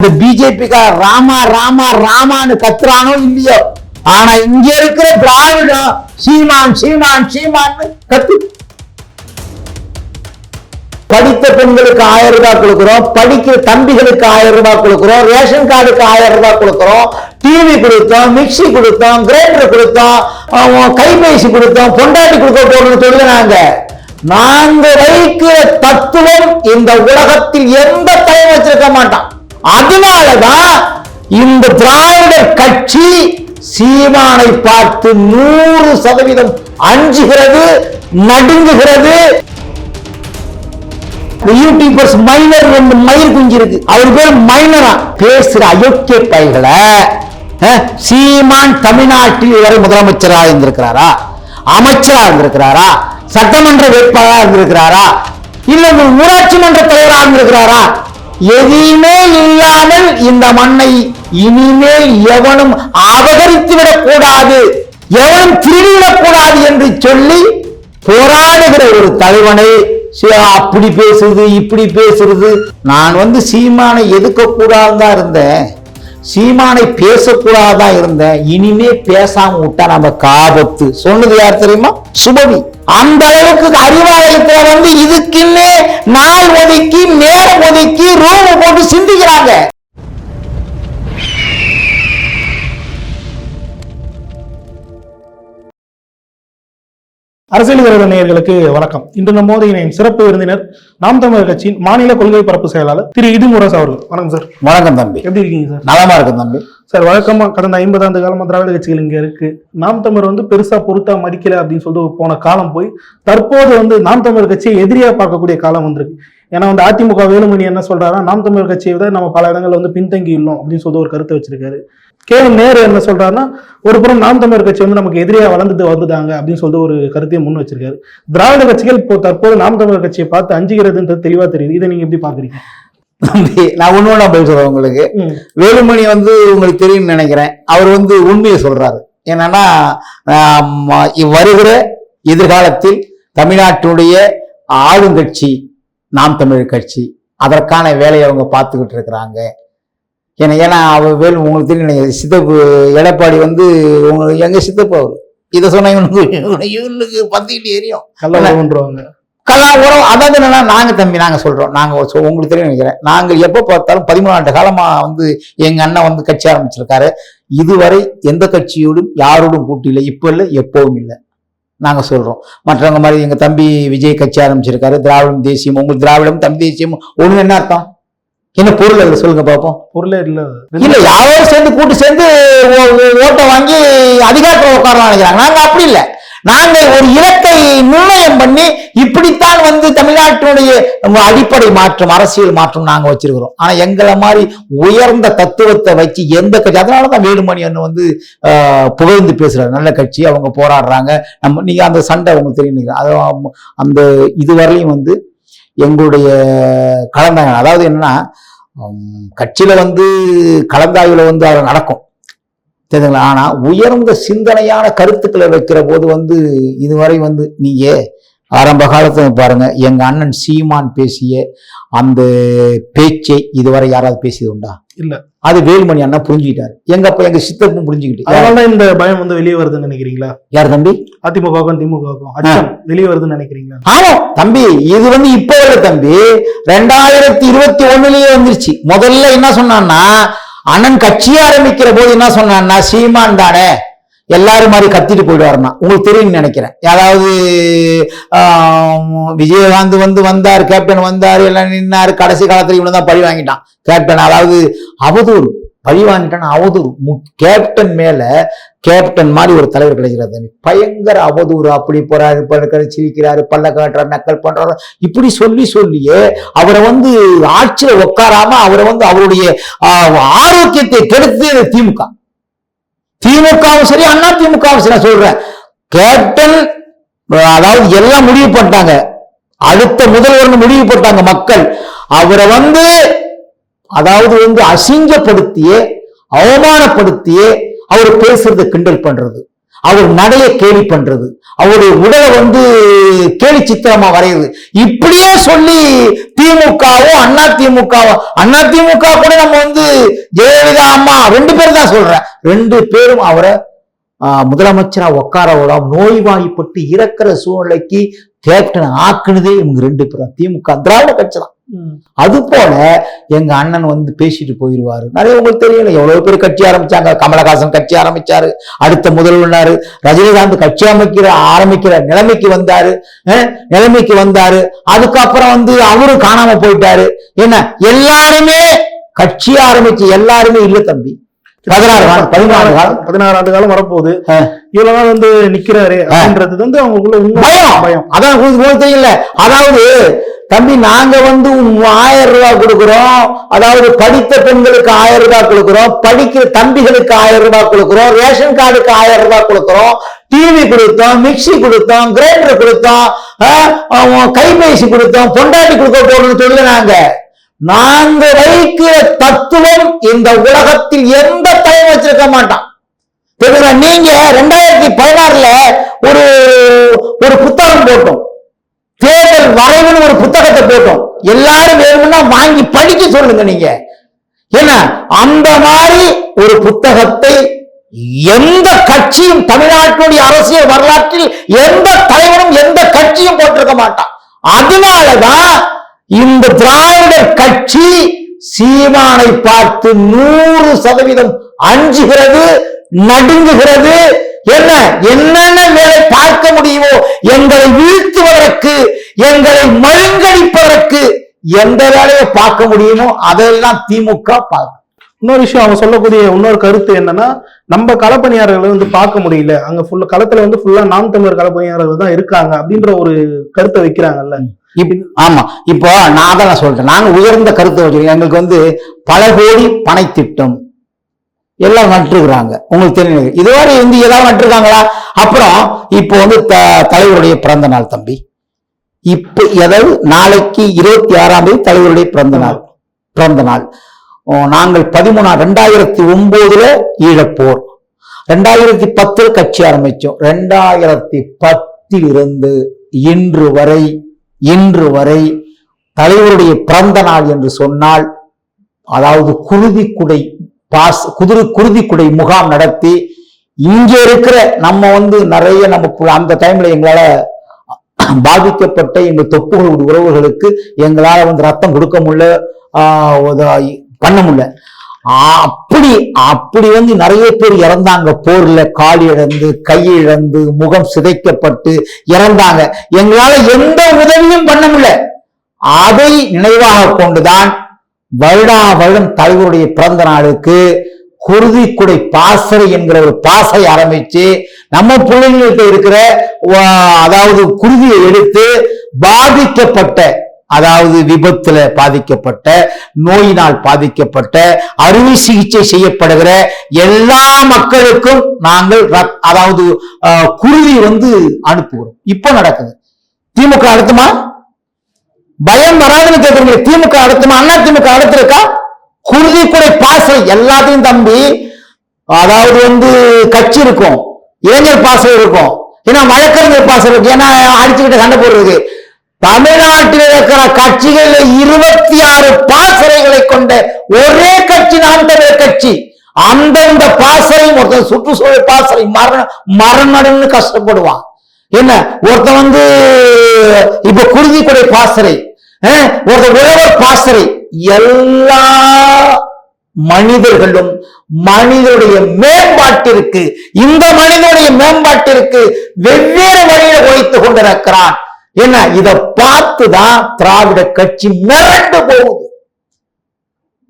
இந்த பிஜேபிக்கார ராமா ராமா ராமான்னு கத்துறானோ இல்லையோ? ஆனா இங்க இருக்கிற திராவிடம் சீமான் சீமான் சீமான்னு கத்து. படித்த பெண்களுக்கு ஆயிரம் ரூபாய் கொடுக்கிறோம் படிக்கிற தம்பிகளுக்கு ஆயிரம் ரூபாய் கொடுக்கிறோம் ரேஷன் கார்டுக்கு ஆயிரம் ரூபாய் கொடுக்கிறோம் டிவி கொடுத்தோம் மிக்ஸி கொடுத்தோம் கிரைண்டர் கொடுத்தோம் கைபேசி கொடுத்தோம் பொண்டாட்டி கொடுக்க போறோம்னு சொல்லுங்க நாங்க நாங்க வைக்கிற தத்துவம் இந்த உலகத்தில் எந்த தலைவன் வச்சிருக்க மாட்டான். அதனாலதான் இந்த திராவிடர் கட்சி சீமானை பார்த்து நூறு சதவீதம் அஞ்சுகிறது நடுங்குகிறது. யூடியூபர்ஸ் மைனர் ரெண்டு மயில் குஞ்சு இருக்கு அவர் பேர் மைனரா பேசுற அயோக்கிய பைகளை அஹ், சீமான் தமிழ்நாட்டில் இதுவரை முதலமைச்சராக இருந்திருக்கிறாரா? அமைச்சரா இருந்திருக்கிறாரா? சட்டமன்ற வேட்பாளராக இருந்திருக்கிறாரா? இல்ல ஊராட்சி மன்ற தலைவராக இருந்திருக்கிறாரா? எதையுமே இல்லாமல் இந்த மண்ணை இனிமேல் எவனும் அபகரித்து விடக்கூடாது எவனும் திருடிவிடக் கூடாது என்று சொல்லி போராடுகிற ஒரு தலைவனை அப்படி பேசுறது இப்படி பேசுறது. நான் வந்து சீமானை எதுக்க கூடாதுதான் இருந்தேன். சீமானை பேசக்கூடாதான் இருந்தேன். இனிமே பேசாம விட்டா நம்ம காபத்து. சொன்னது யார் தெரியுமா? சுபவி. அந்த அளவுக்கு அறிவாலயத்துல வந்து இதுக்குன்னே நாள் ஒதுக்கி நேரம் ஒதுக்கி ரூம் போட்டு சிந்திக்கிறாங்க. அரசியல் விரோத நேயர்களுக்கு வணக்கம். இன்று நம்மோது இணையும் சிறப்பு விருந்தினர் நாம் தமிழர் கட்சியின் மாநில கொள்கை பரப்பு செயலாளர் திரு இடுமுரசு அவர்கள். வணக்கம் சார். வணக்கம் தம்பி. எப்படி இருக்கீங்க சார்? நலமா இருக்கும் தம்பி. சார் வழக்கமா கடந்த ஐம்பது ஆண்டு காலமா திராவிட கட்சிகள் இங்க இருக்கு. நாம் தமிழர் வந்து பெருசா பொருத்தா மதிக்கல அப்படின்னு சொல்லிட்டு போன காலம் போய் தற்போது வந்து நாம் தமிழர் கட்சியை எதிரியா பார்க்கக்கூடிய காலம் வந்திருக்கு. ஏன்னா வந்து அதிமுக வேலுமணி என்ன சொல்றாரா நாம் தமிழர் கட்சியை விட நம்ம பல இடங்கள்ல வந்து பின்தங்கி உள்ளோம் அப்படின்னு சொல்லிட்டு ஒரு கருத்தை வச்சிருக்காரு. கே நேரு என்ன சொல்றாருன்னா ஒரு புறம் நாம் தமிழர் கட்சி வந்து நமக்கு எதிரியா வளர்ந்துட்டு வந்துட்டாங்க அப்படின்னு சொல்லிட்டு ஒரு கருத்தையும் முன் வச்சிருக்காரு. திராவிட கட்சிகள் இப்போ தற்போது நாம் தமிழர் கட்சியை பார்த்து அஞ்சுகிறதுன்றது தெளிவா தெரியுது. இதை நீங்க எப்படி பாக்குறீங்க தம்பி நான் ஒண்ணா பதில் சொல்றேன் உங்களுக்கு. வேலுமணி வந்து உங்களுக்கு தெரியும்னு நினைக்கிறேன். அவர் வந்து உண்மையை சொல்றாரு. என்னன்னா வருகிற எதிர்காலத்தில் தமிழ்நாட்டுடைய ஆளுங்கட்சி நாம் தமிழர் கட்சி அதற்கான வேலையை அவங்க பார்த்துக்கிட்டு இருக்கிறாங்க. ஏன்னா ஏன்னா அவர் வேலு உங்களுக்கு தெரியும். சித்தப்பு எடப்பாடி வந்து உங்க எங்க சித்தப்பு அவர்? இதை சொன்னா இவனுக்கு இவனுக்கு பத்திக்கிட்டு எரியும் கள்ள உறவுன்றவாங்க கலா உறவு அதாவது என்னன்னா நாங்க தம்பி நாங்க சொல்றோம். நாங்க ஒரு சொ- உங்களுக்கு தெரியும் நினைக்கிறேன். நாங்க எப்ப பார்த்தாலும் பதிமூணு ஆண்டு காலமா வந்து எங்க அண்ணன் வந்து கட்சி ஆரம்பிச்சிருக்காரு. இதுவரை எந்த கட்சியோடும் யாரோடும் கூட்டு இல்லை இப்ப இல்லை எப்பவும் இல்லை. நாங்க சொல்றோம். மற்றவங்க மாதிரி எங்க தம்பி விஜய் கட்சி ஆரம்பிச்சிருக்காரு திராவிடம் தேசியம் உங்களுக்கு திராவிடம் தம்பி தேசியம் ஒண்ணு என்ன அர்த்தம்? என்ன பொருள் அதுல சொல்லுங்க பார்ப்போம் பொருளே இல்ல இல்ல யாரோ சேர்ந்து கூட்டு சேர்ந்து ஓட்டை வாங்கி அதிகாரத்தில் உட்காரலாம் நினைக்கிறாங்க. நாங்க அப்படி இல்லை. நாங்கள் ஒரு இலக்கை நிர்ணயம் பண்ணி இப்படித்தான் வந்து தமிழ்நாட்டினுடைய அடிப்படை மாற்றம் அரசியல் மாற்றம் நாங்க வச்சிருக்கிறோம். ஆனா எங்களை மாதிரி உயர்ந்த தத்துவத்தை வச்சு எந்த கட்சி அதனாலதான் வேலுமணி அண்ணன் வந்து புகழ்ந்து பேசுறாரு. நல்ல கட்சி அவங்க போராடுறாங்க. நம்ம நீங்க அந்த சண்டை உங்களுக்கு தெரியும் அது அந்த இதுவரையும் வந்து எங்களுடைய கலந்தாங்க அதாவது என்னன்னா கட்சியில வந்து கலந்தாய்வுல வந்து அது நடக்கும். தெரியுதுங்களா? ஆனா உயர்ந்த சிந்தனையான கருத்துக்களை வைக்கிற போது வந்து இதுவரை வந்து நீங்க ஆரம்ப காலத்துல பாருங்க எங்க அண்ணன் சீமான் பேசிய அந்த பேச்சை இதுவரை யாராவது பேசியது உண்டா? இல்ல. அது வேலுமணி அண்ணா புரிஞ்சுக்கிட்டாரு. எங்க அப்ப எங்க சித்தப்பும் புரிஞ்சுக்கிட்டு அதனாலதான் இந்த பயம் வந்து வெளியே வருதுன்னு நினைக்கிறீங்களா? யார் தம்பி? அதிமுகவுக்கும் திமுகவுக்கும். அச்சம் வெளியே வருதுன்னு நினைக்கிறீங்களா? ஆமா தம்பி இது வந்து இப்ப இல்ல தம்பி. ரெண்டாயிரத்தி இருபத்தி ஒண்ணுலயே வந்துருச்சு. முதல்ல என்ன சொன்னான்னா அண்ணன் கட்சி ஆரம்பிக்கிற போது என்ன சொன்னான்னா சீமான் தானே எல்லாரும் மாதிரி கத்திட்டு போயிடுவாருன்னா உங்களுக்கு தெரியும்னு நினைக்கிறேன். ஏதாவது விஜயகாந்த் வந்து வந்தார் கேப்டன் வந்தார் எல்லாம் நின்னார் கடைசி காலத்துல இவனு தான் பழி வாங்கிட்டான். கேப்டன் அதாவது அவதூறு. பழிவாங்கிட்டான அவதூறு. மு- கேப்டன் மேல கேப்டன் மாதிரி ஒரு தலைவர் கிடைக்கிறார் தம்பி பயங்கர அவதூறு. அப்படி போறாரு படுக்கிற சிரிக்கிறாரு பல்ல காட்டுறாரு நக்கல் பண்றாரு. இப்படி சொல்லி சொல்லியே அவரை வந்து ஆட்சியில உட்காராம அவரை வந்து அவருடைய ஆரோக்கியத்தை கெடுத்தது திமுக. திமுகவும் சரி அண்ணா திமுகவும் சரி நான் சொல்றேன். கேப்டன் அதாவது எல்லாம் முடிவு பண்ணிட்டாங்க. அடுத்த முதல்வர்னு முடிவு போட்டாங்க மக்கள். அவரை வந்து அதாவது வந்து அசிங்கப்படுத்தியே அவமானப்படுத்தியே அவர் பேசுறதை கிண்டல் பண்றது. அவர் நடைய கேலி பண்றது. அவருடைய உடலை வந்து கேலி சித்திரமா வரையுது இப்படியே சொல்லி திமுகவோ அண்ணா திமுகவோ அண்ணா திமுக கூட நம்ம வந்து ஜெயலலிதா அம்மா ரெண்டு பேரும் தான் சொல்றேன். ரெண்டு பேரும் அவரை ஆஹ், முதலமைச்சரா உட்கார விடாம நோய்வாய்ப்பட்டு இறக்குற சூழ்நிலைக்கு கேப்டன் ஆக்குனதே இவங்க ரெண்டு பேரும் திமுக திராவிட கட்சி தான். அது போல எங்க அண்ணன் வந்து பேசிட்டு போயிருவாரு. நிறைய உங்களுக்கு தெரியல எவ்வளவு பேர் கட்சி ஆரம்பிச்சாங்க. கமலஹாசன் கட்சி ஆரம்பிச்சாரு. அடுத்த முதல்வனாரு ரஜினிகாந்த் கட்சி அமைக்கிற ஆரம்பிக்கிற நிலைமைக்கு வந்தாரு. நிலைமைக்கு வந்தாரு. அதுக்கப்புறம் வந்து அவரு காணாம போயிட்டாரு. என்ன? எல்லாருமே கட்சி ஆரம்பிச்சு எல்லாருமே இல்ல தம்பி. பதினாறு காலம் பதினாறு காலம். பதினாறு ஆண்டு காலம் வரப்போகுது. இவ்வளவு நாள் வந்து நிக்கிறாரு அப்படின்றது வந்து அவங்களுக்குள்ள பயம். பயம். அதான் உங்களுக்கு தெரியல அதாவது தம்பி நாங்க வந்து ஆயிரம் ரூபாய் கொடுக்குறோம். அதாவது படித்த பெண்களுக்கு ஆயிரம் ரூபாய் கொடுக்குறோம். படிக்கிற தம்பிகளுக்கு ஆயிரம் ரூபாய் கொடுக்குறோம். ரேஷன் கார்டுக்கு ஆயிரம் ரூபாய் கொடுக்குறோம். டிவி கொடுத்தோம் மிக்ஸி கொடுத்தோம் கிரைண்டர் கொடுத்தோம் கைபேசி கொடுத்தோம் பொண்டாட்டி கொடுக்க போறோம்னு சொல்லு நாங்க நாங்க வைக்கிற தத்துவம் இந்த உலகத்தில் எந்த தலைவன் வச்சிருக்க மாட்டான். தெரியுங்களா நீங்க ரெண்டாயிரத்தி பதினாறுல ஒரு ஒரு புத்தகம் போட்டோம். தேர்தல் வரைவுன்னு ஒரு புத்தகத்தை போட்டோம். எல்லாரும் வேணும்னா வாங்கி படிக்க சொல்லுங்க நீங்க. என்ன அந்த மாதிரி ஒரு புத்தகத்தை எந்த கட்சியும் தமிழ்நாட்டினுடைய அரசியல் வரலாற்றில் எந்த தலைவரும் எந்த கட்சியும் போட்டிருக்க மாட்டான். அதனாலதான் இந்த திராவிடர் கட்சி சீமானை பார்த்து நூறு சதவீதம் அஞ்சுகிறது நடுங்குகிறது என்ன? என்னென்ன வேலை பார்க்க முடியுமோ எங்களை வீழ்த்துவதற்கு எங்களை மழுங்கடிப்பதற்கு எந்த வேலையை பார்க்க முடியுமோ அதெல்லாம் திமுக பார்க்கும். இன்னொரு விஷயம் அவங்க சொல்லக்கூடிய இன்னொரு கருத்து என்னன்னா நம்ம களப்பணியாளர்களை வந்து பார்க்க முடியல. அங்க ஃபுல்லா களத்துல வந்து ஃபுல்லா நாம் தமிழர் களப்பணியாளர்கள் தான் இருக்காங்க அப்படின்ற ஒரு கருத்தை வைக்கிறாங்கல்ல. ஆமா. இப்போ நான் தான் சொல்றேன். நாங்க உயர்ந்த கருத்தை வச்சிருக்கோம் எங்களுக்கு வந்து பல கோடி பனை திட்டம் எல்லாம் நட்டுருக்குறாங்க. உங்களுக்கு தெரியும். இதுவரை வந்து ஏதாவது நட்டுருக்காங்களா? அப்புறம் இப்போ வந்து த- தலைவருடைய பிறந்த நாள் தம்பி. இப்ப அதாவது நாளைக்கு இருபத்தி ஆறாம் தேதி தலைவருடைய பிறந்த நாள். பிறந்த நாள். நாங்கள் பதிமூணா ரெண்டாயிரத்தி ஒன்பதுல ஈழப்போர். ரெண்டாயிரத்தி பத்துல கட்சி ஆரம்பிச்சோம். ரெண்டாயிரத்தி பத்தில் இருந்து இன்று வரை இன்று வரை தலைவருடைய பிறந்த நாள் என்று சொன்னால் அதாவது குருதிக்குடை பாஸ் குதிரை குருதிக்குடை முகாம் நடத்தி இங்க இருக்கிற நம்ம வந்து நிறைய நம்ம அந்த டைம்ல எங்களால பாதிக்கப்பட்ட எங்க தொப்புகளுடைய உறவுகளுக்கு எங்களால வந்து ரத்தம் கொடுக்க முடியல ஆஹ் பண்ண முடியல. அப்படி அப்படி வந்து நிறைய பேர் இறந்தாங்க. போர்ல கால் இழந்து கை இழந்து முகம் சிதைக்கப்பட்டு இறந்தாங்க. எங்களால எந்த உதவியும் பண்ண முடியல. அதை நினைவாக கொண்டுதான் வருடா வருடம் தலைவருடைய பிறந்த நாளுக்கு குருதிக்குடை பாசறை என்கிற ஒரு பாசை ஆரம்பிச்சு நம்ம பிள்ளைங்களுக்கு இருக்கிற அதாவது குருதியை எடுத்து பாதிக்கப்பட்ட அதாவது விபத்துல பாதிக்கப்பட்ட நோயினால் பாதிக்கப்பட்ட அறுவை சிகிச்சை செய்யப்படுகிற எல்லா மக்களுக்கும் நாங்கள் அதாவது ஆஹ், குருதி வந்து அனுப்புகிறோம். இப்போ நடக்குது. திமுக அடுத்துமா பயம் வராதுன்னு கேட்குறீங்க திமுக அடுத்துமா அண்ணா திமுக அடுத்திருக்கா குருதி குடை பாசறை எல்லாத்தையும் தம்பி அதாவது வந்து கட்சி இருக்கும் இளைஞர் பாசறை இருக்கும். ஏன்னா வழக்கறிஞர் பாசறை இருக்கு ஏன்னா அடிச்சுக்கிட்டு சண்டை போடுறது. தமிழ்நாட்டில் இருக்கிற கட்சிகளில் இருபத்தி ஆறு பாசறைகளை கொண்ட ஒரே கட்சி நாம் தமிழர் கட்சி. அந்தந்த பாசறையும் ஒருத்தன் சுற்றுச்சூழல் பாசறை மரண மரணம்னு கஷ்டப்படுவான். என்ன? ஒருத்தன் வந்து இப்ப குருதி கொடை பாசறை. ஒரு உழவர் பாசறை எல்லா மனிதர்களும் மனிதனுடைய மேம்பாட்டிற்கு இந்த மனிதனுடைய மேம்பாட்டிற்கு வெவ்வேறு வழியில உழைத்துக் கொண்டிருக்கிறான். என்ன? இத பார்த்துதான் திராவிட கட்சி மிரண்டு போகுது.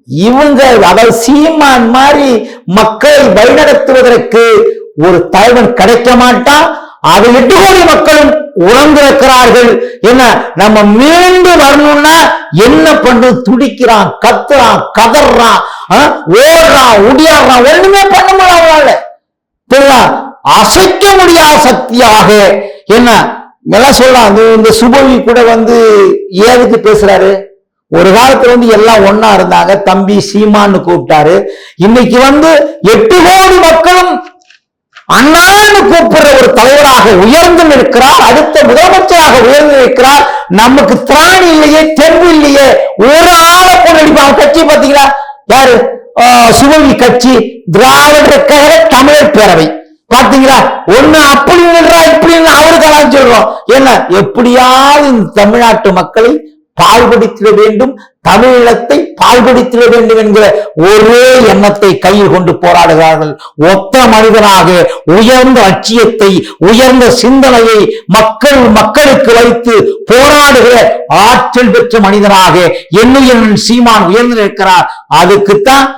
இவங்க அதாவது சீமான் மாதிரி மக்களை வழிநடத்துவதற்கு ஒரு தலைவன் கிடைக்க மாட்டான். அதை எட்டு கோடி மக்களும் உணர்ந்திருக்கிறார்கள் என்ன? நம்ம மீண்டு வரணும்னா என்ன பண்ணு? துடிக்கிறான் கத்துறான் கதறான் ஆ, ஓடுறான் ஒடியாடுறான் ஒண்ணுமே பண்ண முடியல அசைக்க முடியாத சக்தியாக. என்ன? எல்லாம் சொல்றான் இந்த- சுபவி கூட வந்து ஏதுக்கு பேசுறாரு? ஒரு காலத்துல வந்து எல்லாம் ஒன்னா இருந்தாங்க. தம்பி சீமான்னு கூப்பிட்டாரு. இன்னைக்கு வந்து எட்டு கோடி மக்களும் அண்ணான்னு கூப்பிடுற ஒரு தலைவராக உயர்ந்து நிற்கிறார் அடுத்த முதலமைச்சராக உயர்ந்து நிற்கிறார். நமக்கு திராணி இல்லையே தெம்பு இல்லையே ஒரு ஆளை கொண்டு கட்சி பாத்தீங்களா யாரு? ஆஹ் கட்சி திராவிட கழக தமிழர் பேரவை. பாத்தீங்களா ஒண்ணு அப்படி நின்றா இப்படி அவரு அவருக்கெல்லாம் சொல்றோம் என்ன? எப்படியாவது இந்த தமிழ்நாட்டு மக்களை பாழ்படுத்திட வேண்டும் தமிழீழத்தை பாழ்படுத்திட வேண்டும் என்கிற ஒரே எண்ணத்தை கையில் கொண்டு போராடுகிறார்கள். ஒத்த மனிதனாக உயர்ந்த லட்சியத்தை உயர்ந்த சிந்தனையை மக்கள் மக்களுக்கு வைத்து போராடுகிற ஆற்றல் பெற்ற மனிதனாக என்னுயன் சீமான் உயர்ந்து நிற்கிறார் அதுக்குத்தான்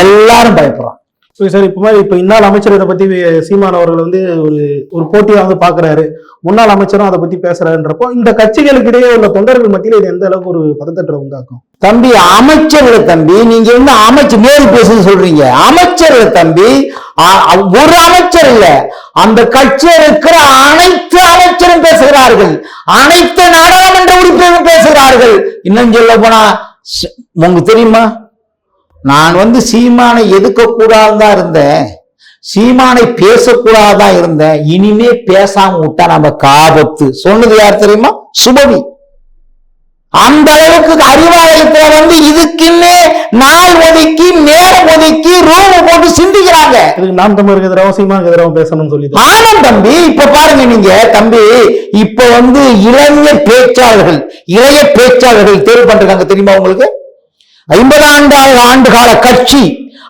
எல்லாரும் பயப்படுறாங்க. சார் இப்போ மாதிரி இப்போ இந்நாள் அமைச்சர் இதை பத்தி சீமான் அவர்கள் வந்து ஒரு ஒரு போட்டியா வந்து பாக்குறாரு. முன்னாள் அமைச்சரும் அதை பத்தி பேசுறாருன்றப்போ இந்த கட்சிகளுக்கு இடையே உள்ள தொண்டர்கள் மத்தியில் இது எந்த அளவுக்கு ஒரு பதத்தற்ற உண்டாக்கும்? தம்பி அமைச்சர்களை தம்பி நீங்க வந்து அமைச்சர் நேரு பேசுன்னு சொல்றீங்க? அமைச்சர்களை தம்பி ஒரு அமைச்சர் இல்ல. அந்த கட்சியில் இருக்கிற அனைத்து அமைச்சரும் பேசுகிறார்கள். அனைத்து நாடாளுமன்ற உறுப்பினரும் பேசுகிறார்கள். இன்னும் சொல்ல போனா உங்களுக்கு தெரியுமா? நான் வந்து சீமானை எதுக்க கூடாதுதான் இருந்தேன். சீமானை பேசக்கூடாதான் இருந்தேன். இனிமே பேசாம விட்டா நமக்கு ஆபத்து சொன்னது யார் தெரியுமா? சுபவி. அந்த அளவுக்கு அறிவாலயத்துல வந்து இதுக்குன்னே நாள் ஒதுக்கி நேரம் ஒதுக்கி ரூம் போட்டு சிந்திக்கிறாங்க. இதுக்கு நாம் தமிழருக்கு எதிராகவும் சீமானுக்கு பேசணும்னு சொல்லி ஆமாம் தம்பி. இப்ப பாருங்க நீங்க தம்பி. இப்ப வந்து இளைஞர் பேச்சாளர்கள் இளைய பேச்சாளர்கள் தேர்வு பண்றாங்க தெரியுமா உங்களுக்கு? ஐம்பதாண்டாயிரம் ஆண்டு கால கட்சி.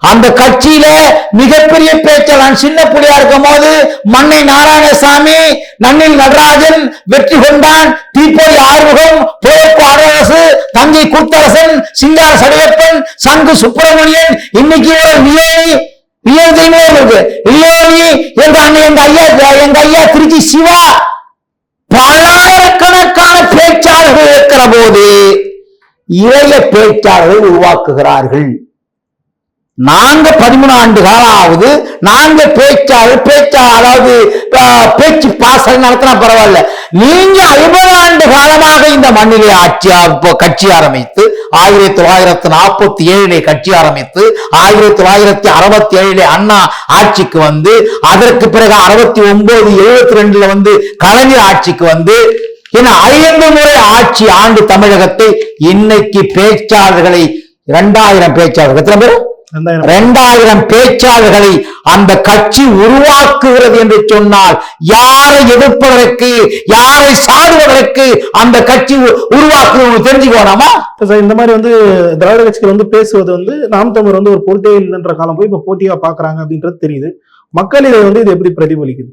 அந்த கட்சியில மிகப்பெரிய பேச்சாளர் சின்ன புள்ளியா இருக்கும் போது மண்ணை நாராயணசாமி நன்னில் நடராஜன் வெற்றி கொண்டான் தீப்பொறி ஆறுமுகம் புழப்பு அரசு தஞ்சை குத்தரசன் சிங்கார சடையப்பன் சங்கு சுப்பிரமணியன் இன்னைக்கு ஒரு வியோனி வியோதினே இருக்கு. வியோனி எங்க அண்ணன் எங்க ஐயா எங்க ஐயா திருச்சி சிவா பல்லாயிரக்கணக்கான பேச்சாளர்கள் இருக்கிற போது இளைய பேச்சாளர்கள் உருவாக்குகிறார்கள். நாங்க பதிமூணு ஆண்டு காலம் ஆகுது நாங்க பேச்சாளர் பேச்சா அதாவது பேச்சு பாசல் நடத்தினா பரவாயில்ல. நீங்க ஐம்பது ஆண்டு காலமாக இந்த மண்ணிலே ஆட்சி கட்சி ஆரம்பித்து ஆயிரத்தி தொள்ளாயிரத்தி நாற்பத்தி ஏழிலே கட்சி ஆரம்பித்து ஆயிரத்தி தொள்ளாயிரத்தி அறுபத்தி ஏழிலே அண்ணா ஆட்சிக்கு வந்து அதற்கு பிறகு அறுபத்தி ஒன்பது எழுபத்தி ரெண்டுல வந்து கலைஞர் ஆட்சிக்கு வந்து என ஐந்து முறை ஆட்சி ஆண்டு தமிழகத்தை இன்னைக்கு பேச்சாளர்களை இரண்டாயிரம் பேச்சாளர்கள். எத்தனை பேர்? ரெண்டாயிரம் இரண்டாயிரம் பேச்சாளர்களை அந்த கட்சி உருவாக்குகிறது என்று சொன்னால் யாரை எதிர்ப்பதற்கு யாரை சாடுவதற்கு அந்த கட்சி உ- உருவாக்குவது தெரிஞ்சுக்கோனாமா இந்த மாதிரி வந்து திராவிட கட்சிகள் வந்து பேசுவது வந்து நாம் தமிழர் வந்து ஒரு போட்டியே இல்லைன்ற காலம் போய் இப்ப போட்டியா பாக்குறாங்க அப்படின்றது தெரியுது. மக்களிடம் வந்து இது எப்படி பிரதிபலிக்குது?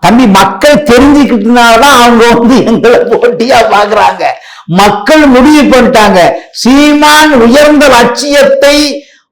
தம்பி மக்கள் தெரிஞ்சுக்கிட்டனாலதான் அவங்க வந்து எங்களை போட்டியா பாக்குறாங்க மக்கள் முடிவு பண்ணிட்டாங்க. சீமான் உயர்ந்த லட்சியத்தை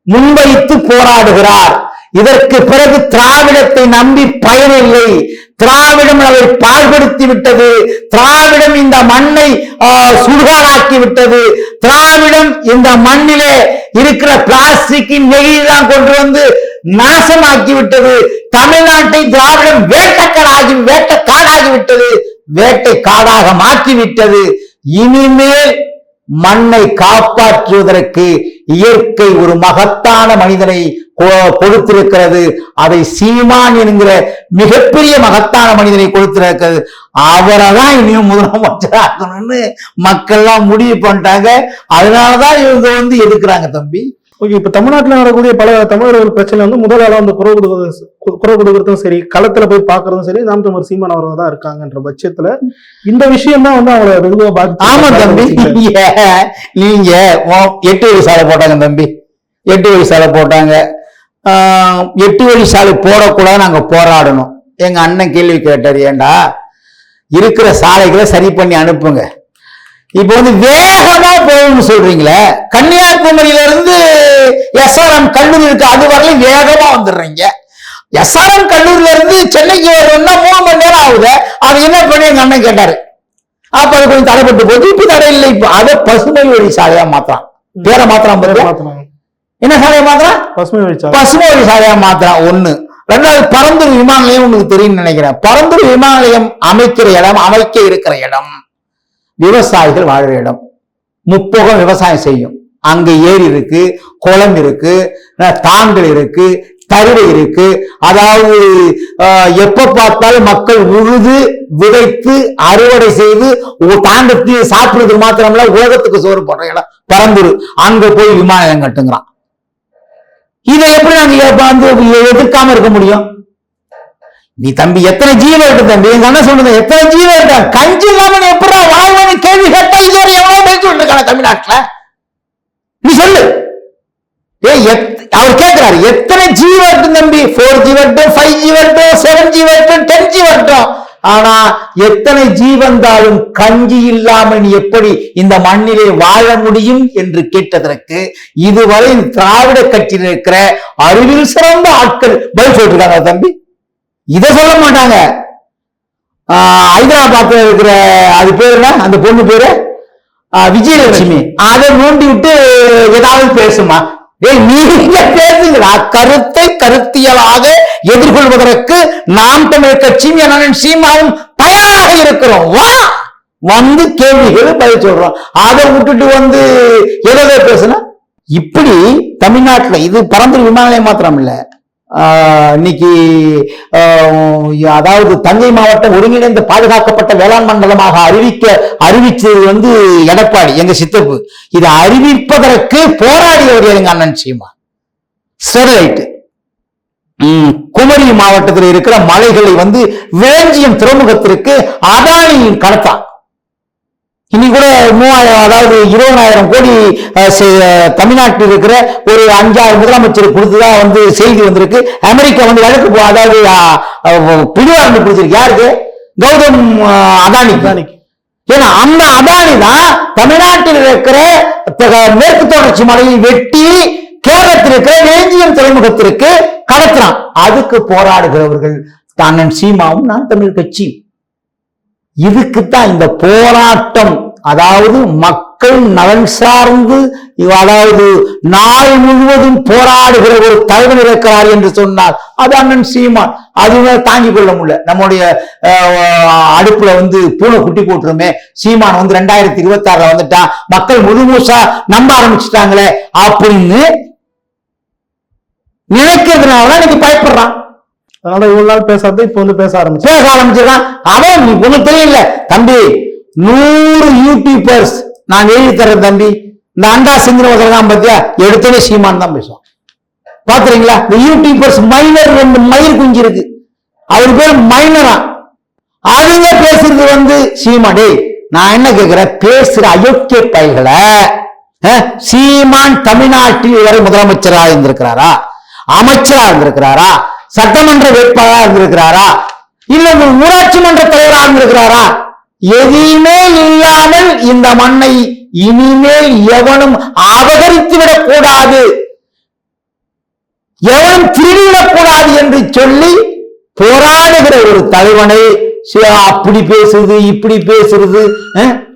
முன்வைத்து போராடுகிறார். இதற்கு பிறகு திராவிடத்தை நம்பி பயனில்லை. திராவிடம் அதை பாழ்படுத்தி விட்டது. திராவிடம் இந்த மண்ணை ஆஹ், சுடுகாடாக்கி விட்டது. திராவிடம் இந்த மண்ணிலே இருக்கிற பிளாஸ்டிக்கின் நெகிழெல்லாம் கொண்டு வந்து நாசமாக்கி விட்டது தமிழ்நாட்டை திராவிடம் வேட்டக்காடாகி வேட்டக்காடாகி விட்டது வேட்டை காடாக மாற்றி விட்டது இனிமேல் மண்ணை காப்பாற்றுவதற்கு இயற்கை ஒரு மகத்தான மனிதனை கொ- கொடுத்திருக்கிறது. அதை சீமான் என்கிற மிகப்பெரிய மகத்தான மனிதனை கொடுத்திருக்கிறது. அவரை தான் இனியும் முதலமைச்சராகணும்னு மக்கள்லாம் முடிவு பண்ணிட்டாங்க. அதனாலதான் இவங்க வந்து எதுக்குறாங்க தம்பி? ஓகே இப்ப தமிழ்நாட்டுல நடக்கக்கூடிய பல தமிழர்கள் பிரச்சனை வந்து முதல் வந்து குரல் கொடுக்கறது குரல் கொடுக்கறதும் சரி களத்துல போய் பாக்குறதும் சரி நாம் தமிழர் சீமான் அவர்கள் தான் இருக்காங்கன்ற பட்சத்துல இந்த விஷயம் தான் வந்து அவங்களை வெகுவா பாதிச்சு ஆமா தம்பி. நீங்க எட்டு வழி சாலை போட்டாங்க தம்பி. எட்டு வழி சாலை போட்டாங்க. எட்டு வழி சாலை போடக்கூடாது நாங்க போராடணும். எங்க அண்ணன் கேள்வி கேட்டார் ஏண்டா? இருக்கிற சாலைகளை சரி பண்ணி அனுப்புங்க. இப்போ வந்து வேகமா போகணும்னு சொல்றீங்களே கன்னியாகுமரியில இருந்து எஸ்ஆர்எம் கல்லூரி இருக்கு அது வரலையும் வேகமா வந்துடுறீங்க. எஸ்ஆர்எம் கல்லூரியில இருந்து சென்னைக்கு வரணும்னா மூணு மணி நேரம் ஆகுது. அது என்ன பண்ணி எங்க அண்ணன் கேட்டாரு. அப்ப அது கொஞ்சம் தடைப்பட்டு போகுது இப்ப தடை இல்லை. இப்ப அதை பசுமை வழி சாலையா மாத்தலாம். பேரை. மாத்தணும். என்ன சாலையா மாத்தலாம்? பசுமை வழிச்சாலை பசுமை வழி சாலையா மாத்தலாம். ஒண்ணு. ரெண்டாவது பரந்தூர் விமான நிலையம் உங்களுக்கு தெரியும்னு நினைக்கிறேன். பரந்தூர் விமான நிலையம் அமைக்கிற இடம் அமைக்க இருக்கிற இடம். விவசாயிகள் வாழ்ற இடம். முப்போகம் விவசாயம் செய்யும். அங்க ஏரி இருக்கு குளம் இருக்கு அஹ் தாங்கள் இருக்கு தருவை இருக்கு. அதாவது ஆஹ், எப்ப பார்த்தாலும் மக்கள் உழுது விதைத்து அறுவடை செய்து தாண்டத்தி சாப்பிடுறது மாத்திரமல்ல உலகத்துக்கு சோறு போடுற இடம். பரந்துரு அங்க போய் விமானம் கட்டுங்கிறான். இதை எப்படி நாங்க வந்து எதிர்க்காம இருக்க முடியும்? நீ தம்பி எத்தனை ஜீவ இருக்கு தம்பி? எங்க அண்ணன் சொல்லுங்க எத்தனை ஜீவ இருக்க கஞ்சி இல்லாம நீ எப்படி மாதிரி கேள்வி கேட்டா இதுவரை எவ்வளவு பேச்சு இருக்கான தமிழ்நாட்டுல? நீ சொல்லு. ஏ அவர் கேட்கிறாரு எத்தனை ஜி வரட்டும் தம்பி? ஃபோர் ஜி வரட்டும் ஃபைவ் ஜி வரட்டும் செவன் ஜி வரட்டும் டென் ஜி வரட்டும் ஆனா எத்தனை ஜி வந்தாலும் கஞ்சி இல்லாமல் நீ எப்படி இந்த மண்ணிலே வாழ முடியும் என்று கேட்டதற்கு இதுவரை திராவிட கட்சியில் இருக்கிற அறிவில் சிறந்த ஆட்கள் பதில் சொல்லிருக்காங்க தம்பி? இதை சொல்ல மாட்டாங்க. ஹைதராபாத்ல இருக்கிற அது பேர் என்ன? அந்த பொண்ணு பேரு? ஆஹ் விஜயலட்சுமி. அதை நோண்டி விட்டு ஏதாவது பேசுமா? ஏய் நீங்க பேசுங்களா கருத்தை கருத்தியலாக எதிர்கொள்வதற்கு நாம் தமிழ் கட்சியும் என்ன சீமாவும் தயாராக இருக்கிறோம். வா! வந்து கேள்விகள் பதில் சொல்றோம். அதை விட்டுட்டு வந்து எதை பேசுனா? இப்படி தமிழ்நாட்டுல இது பரந்தூர் விமான நிலையம் மாத்திரம் இல்லை. இன்னைக்கு ஆஹ் அதாவது தஞ்சை மாவட்டம் ஒருங்கிணைந்த பாதுகாக்கப்பட்ட வேளாண் மண்டலமாக அறிவிக்க அறிவிச்சது வந்து எடப்பாடி எங்க சித்தப்பு. இதை அறிவிப்பதற்கு போராடியவர் எங்க அண்ணன் சீமா ஸ்டெர்லைட் குமரி மாவட்டத்தில் இருக்கிற மலைகளை வந்து வேஞ்சியம் துறைமுகத்திற்கு அதானி கடத்தான் இன்னைக்கு கூட மூவாயிரம் அதாவது இருபதாயிரம் கோடி தமிழ்நாட்டில் இருக்கிற ஒரு அஞ்சாறு முதலமைச்சர் கொடுத்ததா வந்து செய்தி வந்திருக்கு. அமெரிக்கா வந்து வழக்கு அதாவது பிடிவாரண்டு பிடிச்சிருக்கு. யாருக்கு? கௌதம் அஹ், அதானிக்கு. ஏன்னா அந்த அதானி தான் தமிழ்நாட்டில் இருக்கிற மேற்கு தொடர்ச்சி மலையை வெட்டி கேரளத்தில் இருக்கிற வேஞ்சியம் துறைமுகத்திற்கு கடத்துறான் அதுக்கு போராடுகிறவர்கள் அண்ணன் சீமாவும் நான் தமிழ் கட்சி. இதுக்குத்தான் இந்த போராட்டம். அதாவது மக்கள் நலன் சார்ந்து அதாவது நாள் முழுவதும் போராடுகிற ஒரு தலைவர் இருக்கிறார் என்று சொன்னார் அது அண்ணன் சீமான். அதுவே தாங்கிக் கொள்ள முடியல. நம்முடைய அஹ், அடுப்புல வந்து பூனை குட்டி போட்டுருமே. சீமான் வந்து ரெண்டாயிரத்தி இருபத்தி ஆறுல வந்துட்டான் மக்கள் முழுமூசா நம்ப ஆரம்பிச்சுட்டாங்களே அப்படின்னு நினைக்கிறதுனால இன்னைக்கு பயப்படுறான். அதனால இவ்வளவு நாள் பேசாத இப்ப வந்து பேச ஆரம்பிச்சு. பேச ஆரம்பிச்சிருக்கான். அவன் நீ ஒண்ணு தெரியல. தம்பி நூறு யூடியூபர்ஸ் நான் எழுதி தரேன் தம்பி. இந்த அண்டா சிந்தின தான் பத்தியா? எடுத்தவே சீமான் தான் பேசுவான். பாத்துறீங்களா இந்த யூடியூபர்ஸ் மைனர் ரெண்டு மயில் குஞ்சு இருக்கு அவர் பேர் மைனரா அவங்க பேசுறது வந்து சீமா நான் என்ன கேட்கிறேன் பேசுற அயோக்கிய பயல்களை அஹ், சீமான் தமிழ்நாட்டில் வரை முதலமைச்சரா இருந்திருக்கிறாரா? அமைச்சரா இருந்திருக்கிறாரா? சட்டமன்ற வேட்பாளரா இருந்திருக்கிறாரா? இல்ல ஊராட்சி மன்ற தலைவரா இருந்திருக்கிறாரா? எதையுமே இல்லாமல் இந்த மண்ணை இனிமேல் எவனும் அபகரித்து விடக்கூடாது எவனும் திருடிவிடக் கூடாது என்று சொல்லி போராடுகிற ஒரு தலைவனை அப்படி பேசுறது இப்படி பேசுறது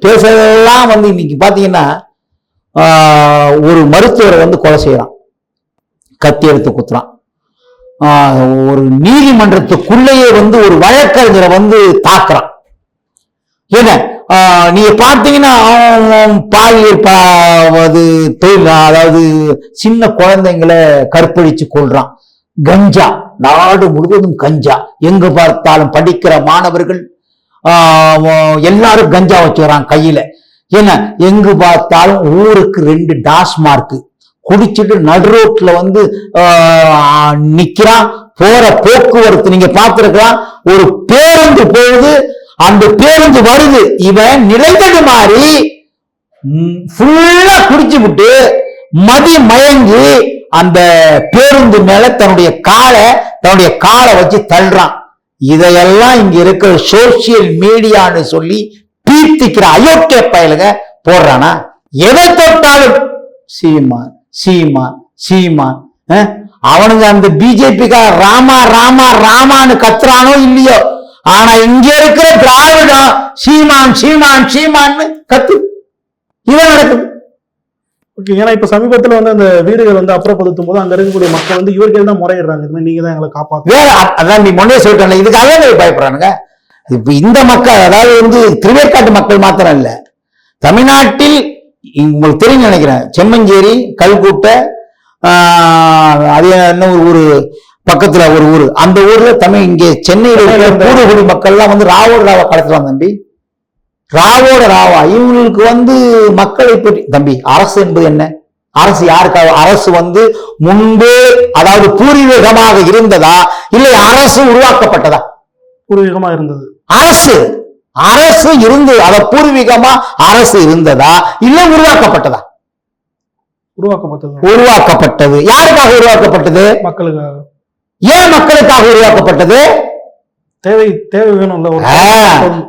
பேசுறதெல்லாம் வந்து இன்னைக்கு பாத்தீங்கன்னா ஆஹ், ஒரு மருத்துவரை வந்து கொலை செய்யறான். கத்தி எடுத்து குத்துறான். ஒரு நீதிமன்றத்துக்குள்ளேயே வந்து ஒரு வழக்கறிஞரை வந்து தாக்குறான். ஏங்க நீங்க பார்த்தீங்கன்னா அவன் பாலியல் பா- அது தொழில் அதாவது சின்ன குழந்தைங்களை கற்பழிச்சு கொள்றான் கஞ்சா நாடு முழுவதும் கஞ்சா. எங்க பார்த்தாலும் படிக்கிற மாணவர்கள் எல்லாரும் கஞ்சா வச்சுக்கிறான் கையில. ஏன்னா எங்கு பார்த்தாலும் ஊருக்கு ரெண்டு டாஸ்மார்க்கு. குடிச்சிட்டு நடு ரோட்ல வந்து நிற்கிறான் நிக்கிறான் போற போக்குவரத்து நீங்க பார்த்திருக்கலாம். ஒரு பேருந்து போகுது அந்த பேருந்து வருது. இவன் நிலைத்தது மாதிரி ஃபுல்லா குடிச்சு விட்டு மதி மயங்கி அந்த பேருந்து மேல தன்னுடைய காலை தன்னுடைய காலை வச்சு தள்ளுறான். இதையெல்லாம் இங்க இருக்கிற சோசியல் மீடியான்னு சொல்லி பீத்திக்கிற அயோக்கிய பயலுங்க போடுறானா? எதை தொட்டாலும் சீமான். சீமான் சீமான் அவனுங்க அந்த பிஜேபிக்கா ராமா ராமா ராமான்னு கத்துறானோ இல்லையோ? ஆனா இங்க இருக்கிற திராவிடம் சீமான் சீமான் சீமான்னு கத்து. இவன் நடக்குது. ஓகே ஏன்னா இப்ப சமீபத்துல வந்து அந்த வீடுகள் வந்து அப்புறப்படுத்தும் போது அங்க இருக்கக்கூடிய மக்கள் வந்து இவர்கள் தான் முறையிடுறாங்க. இது மாதிரி நீங்க தான் எங்களை காப்பாத்து வேற அதான் நீ முன்னே சொல்லிட்டேன் இதுக்காக பயப்படுறானுங்க? இப்ப இந்த மக்கள் அதாவது வந்து திருவேற்காட்டு மக்கள் மாத்திரம் இல்ல தமிழ்நாட்டில் உங்களுக்கு தெரியும் நினைக்கிறேன். செம்மஞ்சேரி கல்கூட்டை அது என்ன ஒரு ஊரு? பக்கத்துல ஒரு ஊரு. அந்த ஊர்ல தமிழ் இங்கே சென்னையில இருக்கிற மக்கள்லாம் வந்து ராவோட ராவா கடத்துறாங்க தம்பி. ராவோட ராவா. இவங்களுக்கு வந்து மக்களை பற்றி தம்பி அரசு என்பது என்ன? அரசு யாருக்காக? அரசு வந்து முன்பே அதாவது பூர்வீகமாக இருந்ததா? இல்லை அரசு உருவாக்கப்பட்டதா? பூர்வீகமா இருந்தது. அரசு. அரசு இருந்து அத பூர்வீகமா அரசு இருந்ததா? இல்ல உருவாக்கப்பட்டதா? உருவாக்கப்பட்டது. உருவாக்கப்பட்டது. யாருக்காக உருவாக்கப்பட்டது? மக்களுக்காக. ஏன் மக்களுக்காக உருவாக்கப்பட்டது? தேவை தேவை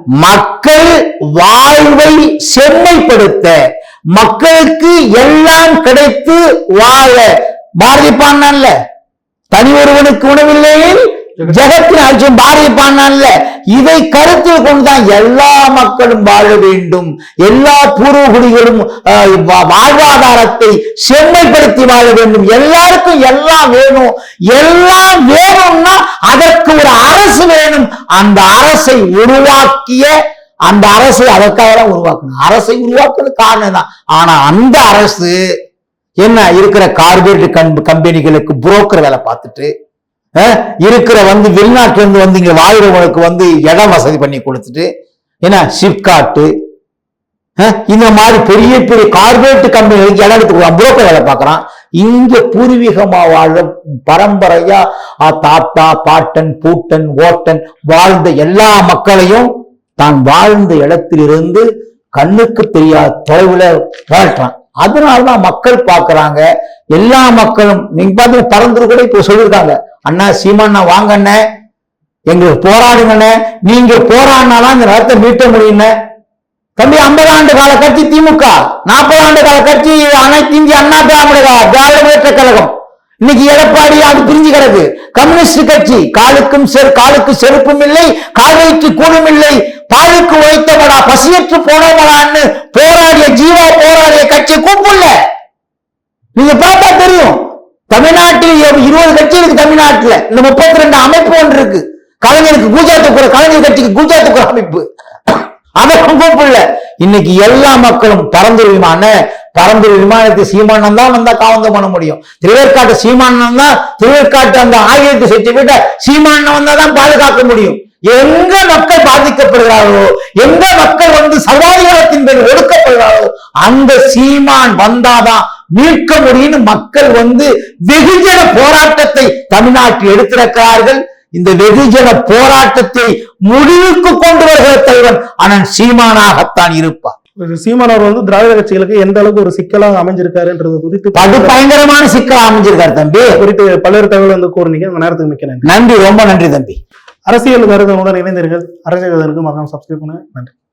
மக்கள் வாழ்வை செம்மைப்படுத்த மக்களுக்கு எல்லாம் கிடைத்து வாழ. பாரதி தனி ஒருவனுக்கு உணவில்லையில் ஜெகத்தின் அழிச்சும் பாரதி பாடினான்ல இதை கருத்தில் கொண்டுதான் எல்லா மக்களும் வாழ வேண்டும். எல்லா பூர்வகுடிகளும் வாழ்வாதாரத்தை செம்மைப்படுத்தி வாழ வேண்டும். எல்லாருக்கும் எல்லாம் வேணும். எல்லாம் வேணும்னா அதற்கு ஒரு அரசு வேணும். அந்த அரசை உருவாக்கிய அந்த அரசை அதற்காக தான் உருவாக்கணும். அரசை உருவாக்குறது காரணம் தான். ஆனா அந்த அரசு என்ன இருக்கிற கார்பரேட் கம்பெனிகளுக்கு புரோக்கர் வேலை பார்த்துட்டு இருக்கிற வந்து வெளிநாட்டிலேருந்து வந்து இங்க வாழ்றவங்களுக்கு வந்து இடம் வசதி பண்ணி கொடுத்துட்டு என்ன சிப்காட்டு இந்த மாதிரி பெரிய பெரிய கார்பரேட் கம்பெனிகளுக்கு இடம் எடுத்து புரோக்கர் வேலை பார்க்கறான். இங்க பூர்வீகமா வாழ பரம்பரையா தாத்தா பாட்டன் பூட்டன் ஓட்டன் வாழ்ந்த எல்லா மக்களையும் தான் வாழ்ந்த இடத்திலிருந்து கண்ணுக்கு தெரியாத தொலைவுல வாழ்றான். அதனாலதான் மக்கள் பார்க்கறாங்க. எல்லா மக்களும் நீங்க பாத்தீங்க பரந்தூர் கூட இப்போ சொல்லியிருக்காங்க. அண்ணா சீமான் வாங்க அண்ணே. எங்களுக்கு போராடுங்கண்ணே நீங்க போராடினாலாம் இந்த நிலத்தை மீட்ட முடியும்ண்ணே தம்பி ஐம்பது ஆண்டு கால கட்சி திமுக நாற்பது ஆண்டு கால கட்சி அனைத்து இந்திய அண்ணா திராவிட திராவிட முன்னேற்ற கழகம். இன்னைக்கு எடப்பாடி அது பிரிஞ்சு கிடக்கு. கம்யூனிஸ்ட் கட்சி காலுக்கும் செரு காலுக்கு செருப்பும் இல்லை கால்வைக்கு கூடும் இல்லை. பாலுக்கு உழைத்தவடா பசியற்று போனவடான்னு போராடிய ஜீவா போராடிய கட்சி கூப்பிடல. நீங்க பார்த்தா தெரியும். தமிழ்நாட்டில் இருபது கட்சி இருக்கு தமிழ்நாட்டுல. இந்த முப்பத்தி ரெண்டு அமைப்பு ஒன்று இருக்கு. கலைஞருக்கு கூட கலைஞர் கட்சிக்கு கூஜாத்துக்குற அமைப்பு. அதற்கும் கூப்பிடல. இன்னைக்கு எல்லா மக்களும் பரந்துரு விமான பரந்துரு விமானத்து சீமானம் தான் வந்தா காவந்தம் பண்ண முடியும். திருவேற்காட்டு சீமானம் தான் திருவேற்காட்டு அந்த ஆயிரத்து விட்ட சீமானம் வந்தா தான் பாதுகாக்க முடியும். எங்க மக்கள் பாதிக்கப்படுகிறார்களோ எங்க மக்கள் வந்து சர்வாதிகாரத்தின் பேர் ஒடுக்கப்படுகிறார்களோ அந்த சீமான் வந்தாதான் மீட்க முடியும்னு மக்கள் வந்து வெகுஜன போராட்டத்தை தமிழ்நாட்டில் எடுத்திருக்கிறார்கள். இந்த வெகுஜன போராட்டத்தை முடிவுக்கு கொண்டு வருகிற தலைவன் அண்ணன் சீமானாகத்தான் இருப்பார். இது சீமான் அவர் வந்து திராவிட கட்சிகளுக்கு எந்த அளவுக்கு ஒரு சிக்கலாக அமைஞ்சிருக்காருன்றது குறித்து படு பயங்கரமான சிக்கல் அமைஞ்சிருக்கார் தம்பி. குறித்து பல்வேறு தகவல் வந்து கூறினீங்க. நேரத்துக்கு மிக்க நன்றி. நன்றி ரொம்ப நன்றி தம்பி. அரசியல் கருதனுடன் இணைந்தீர்கள். அரசியல் கருதனுக்கு மறக்காம சப்ஸ்கிரைப் பண்ணுங்க. நன்றி.